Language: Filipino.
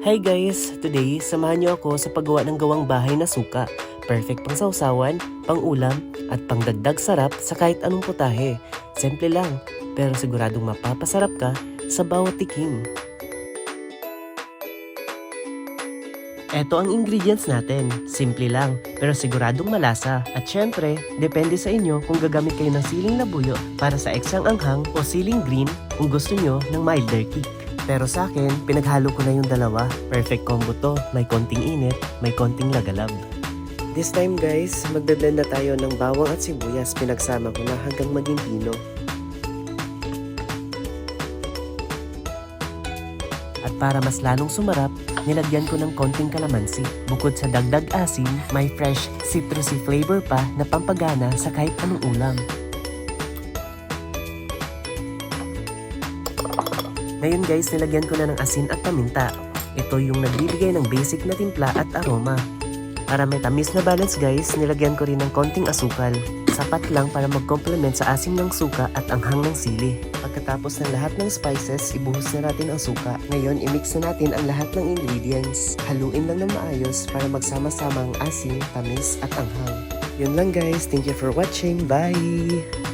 Hi guys! Today, samahan niyo ako sa paggawa ng gawang bahay na suka. Perfect pang sausawan, pang ulam, at pang dagdag sarap sa kahit anong putahe. Simple lang, pero siguradong mapapasarap ka sa bawat tikim. Eto ang ingredients natin. Simple lang, pero siguradong malasa. At syempre, depende sa inyo kung gagamit kayo ng siling labuyo para sa eksang anghang o siling green kung gusto nyo ng milder kick. Pero sa akin, pinaghalo ko na yung dalawa. Perfect combo to. May konting init, may konting lagalab. This time guys, magbe-blend na tayo ng bawang at sibuyas. Pinagsama ko na hanggang maging pino. At para mas lalong sumarap, nilagyan ko ng konting kalamansi. Bukod sa dagdag asim, may fresh citrusy flavor pa na pampagana sa kahit anong ulam. Ngayon guys, nilagyan ko na ng asin at paminta. Ito yung nagbibigay ng basic na timpla at aroma. Para may tamis na balance guys, nilagyan ko rin ng konting asukal. Sapat lang para mag-complement sa asim ng suka at anghang ng sili. Pagkatapos ng lahat ng spices, ibuhos na natin ang suka. Ngayon, imix na natin ang lahat ng ingredients. Haluin lang ng maayos para magsama-sama ang asim, tamis at anghang. Yun lang guys, thank you for watching. Bye!